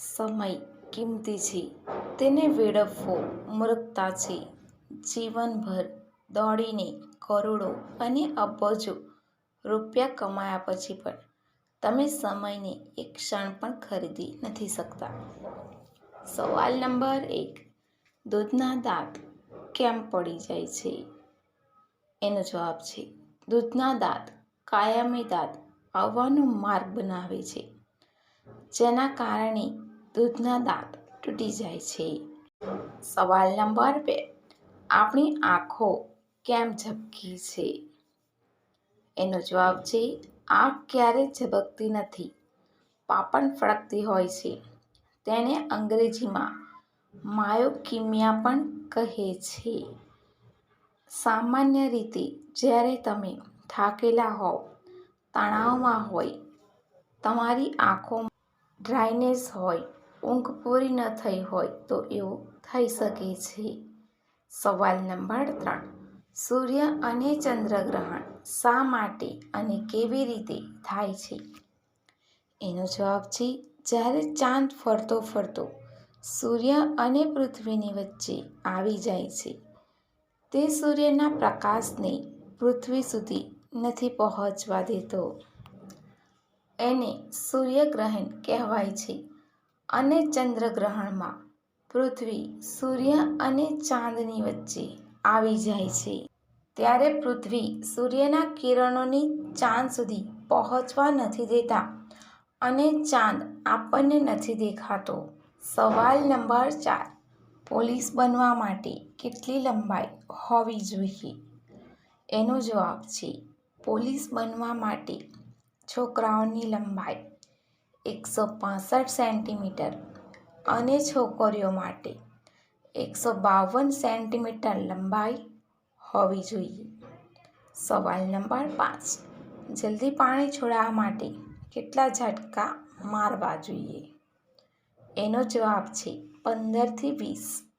સમય કિંમતી છે. તેને વેડફવો મૂર્ખતા છે. જીવનભર દોડીને કરોડો અને અબજો રૂપિયા કમાયા પછી પણ તમે સમયને એક ક્ષણ પણ ખરીદી નથી શકતા. સવાલ નંબર એક. દૂધના દાંત કેમ પડી જાય છે? એનો જવાબ છે, દૂધના દાંત કાયમી દાંત આવવાનો માર્ગ બનાવે છે. જેના કારણે દૂધના દાંત તૂટી જાય છે. સવાલ નંબર બે. આપણી આંખો કેમ ઝબકી છે? એનો જવાબ છે, આંખ ક્યારેય ઝબકતી નથી? પાપણ ફળકતી હોય છે. તેને અંગ્રેજીમાં માયોકિમિયા પણ કહે છે. સામાન્ય રીતે જ્યારે તમે થાકેલા હોવ, તણાવમાં હોય, તમારી આંખો ડ્રાયનેસ હોય ઊંઘ પૂરી ન થઈ હોય તો એવું થઈ શકે છે. સવાલ નંબર ત્રણ. સૂર્ય અને ચંદ્રગ્રહણ શા માટે અને કેવી રીતે થાય છે? એનો જવાબ છે, જ્યારે ચાંદ ફરતો ફરતો સૂર્ય અને પૃથ્વીની વચ્ચે આવી જાય છે. તે સૂર્યના પ્રકાશને પૃથ્વી સુધી નથી પહોંચવા દેતો. એને સૂર્યગ્રહણ કહેવાય છે. અને ચંદ્રગ્રહણમાં પૃથ્વી, સૂર્ય અને ચાંદની વચ્ચે આવી જાય છે. ત્યારે પૃથ્વી સૂર્યના કિરણોની ચાંદ સુધી પહોંચવા નથી દેતા અને ચાંદ આપણને નથી દેખાતો. સવાલ નંબર ચાર. પોલીસ બનવા માટે કેટલી લંબાઈ હોવી જોઈએ? એનો જવાબ છે, પોલીસ બનવા માટે છોકરાઓની લંબાઈ એકસો પાસઠ સેન્ટીમીટર અને છોકરીઓ માટે એકસો બાવન સેન્ટીમીટર લંબાઈ હોવી જોઈએ. સવાલ નંબર પાંચ. જલ્દી પાણી છોડાવવા માટે કેટલા ઝટકા મારવા જોઈએ? એનો જવાબ છે પંદરથી વીસ.